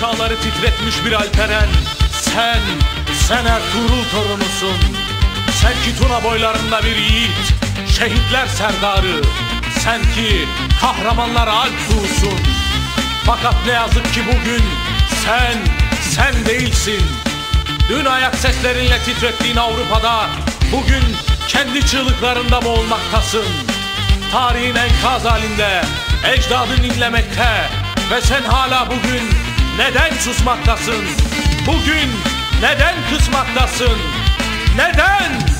çağları titretmiş bir alperen. Sen, sen Ertuğrul torunusun. Sen ki Tuna boylarında bir yiğit. Şehitler serdarı. Sen ki kahramanlar alp Fakat ne yazık ki bugün sen, sen değilsin. Dün ayak seslerinle titrettiğin Avrupa'da Bugün kendi çığlıklarında boğulmaktasın. Tarihin enkaz halinde Ecdadın inlemekte Ve sen hala bugün neden susmaktasın? Bugün neden kısmaktasın? Neden?